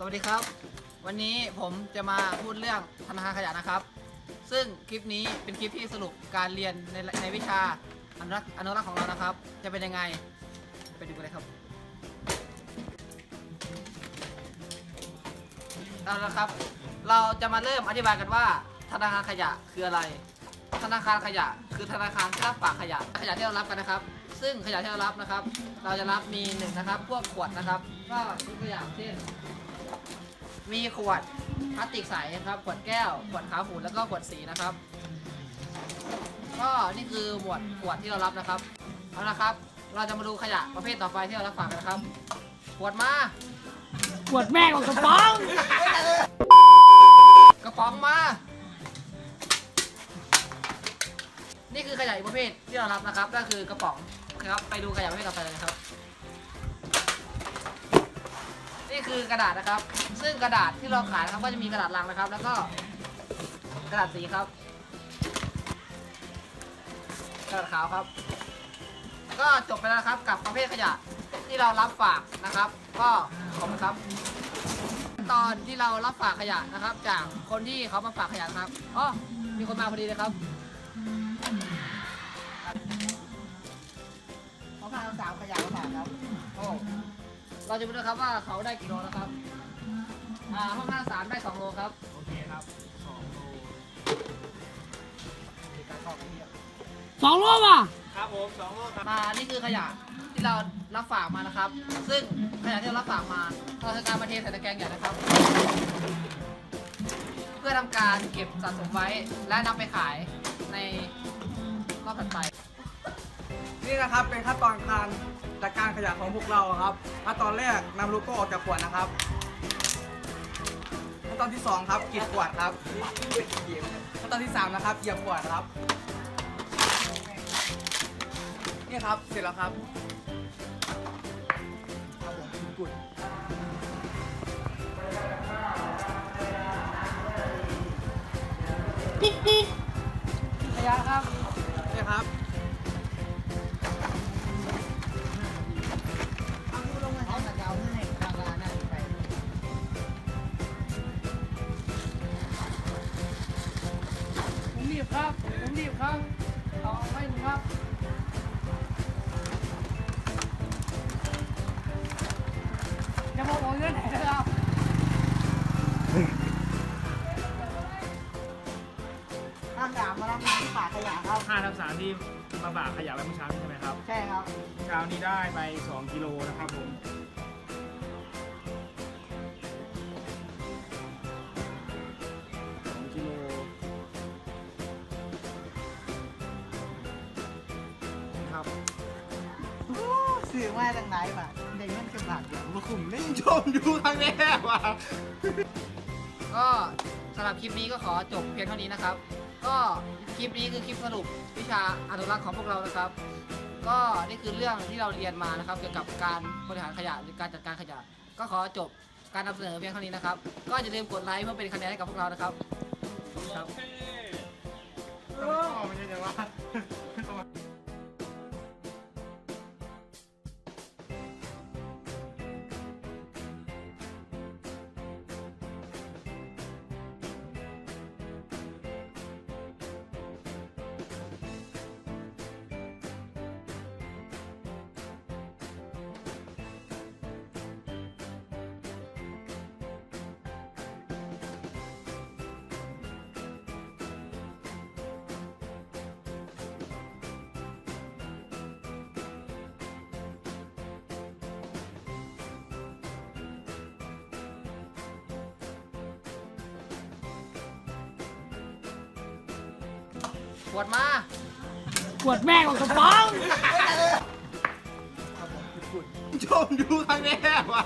สวัสดีครับ วันนี้ผมจะมาพูดเรื่องธนาคารขยะนะครับ ซึ่งคลิปนี้เป็นคลิปที่สรุปการเรียนในในวิชาอนุรักษ์อนุรักษ์ของเรานะครับ จะเป็นยังไงไปดูกันเลยครับเอาละครับ เราจะมาเริ่มอธิบายกันว่า ธนาคารขยะคืออะไร ธนาคารขยะ คือธนาคารที่รับฝากขยะ ขยะที่เรารับกันนะครับ ซึ่งขยะที่เรารับนะครับ เราจะรับมีหนึ่งนะครับ พวกขวดนะครับ ก็ยกตัวอย่างเช่น มีขวดพลาสติกใสนะครับ ขวดแก้ว ขวดขาวฝุ่นแล้วก็ขวดสีนะครับ ก็นี่คือหมวดขวดที่เรารับนะครับ เอาละครับ เราจะมาดูขยะประเภทต่อไปที่เรารับฝากกันนะครับ ขวดมา ปวดแม่ของกระป๋อง กระป๋องมา นี่คือขยะอีกประเภทที่เรารับนะครับก็คือกระป๋องครับ ไปดูขยะประเภทต่อไปเลยนะครับ นี่คือกระดาษนะครับ ซึ่งกระดาษที่เราขายนะครับก็จะมีกระดาษลังนะครับ แล้วก็กระดาษสีครับ กระดาษขาวครับ ก็จบไปแล้วนะครับกับประเภทขยะที่เรารับฝากนะครับ ก็ขอบคุณครับ ตอนที่เรารับฝากขยะนะครับ จากคนที่เขามาฝากขยะนะครับอ๋อมีคนมาพอดีเลยครับเขาพาสาวขยะมาฝากครับโอ้ เราจะมาดูครับว่าเขาได้กี่โลแล้วครับ อ่าห้องห้าสามได้สองโลครับ โอเคครับสองโลมีการเข้าไปเที่ยวสองรอบอะครับผมสองโลครับ มา นี่คือขยะที่เรารับฝากมานะครับ ซึ่งขยะที่เรารับฝากมาเราจะการมาเทใส่ตะแกรงใหญ่นะครับ เพื่อทำการเก็บสะสมไว้และนำไปขายในรอบถัดไป นี่นะครับเป็นขั้นตอนการ จัดการขยะของพวกเราครับขั้นตอนแรกนำโลโก้ออกจากขวดนะครับขั้นตอนที่สองครับกรีดขวดครับขั้นตอนที่สามนะครับเหยียบขวดครับนี่ครับเสร็จแล้วครับครับผมกุดขยะครับนี่ครับ ครับ ผมรีบครับ เอาไว้หนึ่งครับ จะบอกผมเงื่อนไหนนะครับห้ามด่ามารับที่ฝากขยะครับ ห้าทับสามที่มาฝากขยะไว้เมื่อเช้านี้ใช่ไหมครับ ใช่ครับ เช้านี้ได้ไปสองกิโลนะครับผม สื่อมาจากไหนมาเด็กนั่นกระบาดเดียวมาขุมนิ่งชมดูครั้งแรกว่ะก็สำหรับคลิปนี้ก็ขอจบเพียงเท่านี้นะครับ ก็คลิปนี้คือคลิปสรุปวิชาอนุรักษ์ของพวกเรานะครับ ก็นี่คือเรื่องที่เราเรียนมานะครับ เกี่ยวกับการบริหารขยะหรือการจัดการขยะ ก็ขอจบการนำเสนอเพียงเท่านี้นะครับ ก็อย่าลืมกดไลค์เพื่อเป็นคะแนนให้กับพวกเรานะครับครับโอ้ไม่ใช่จะว่า ขวดมาปวดแม่ของกระป๋องชมดูครั้งแรกว่ะ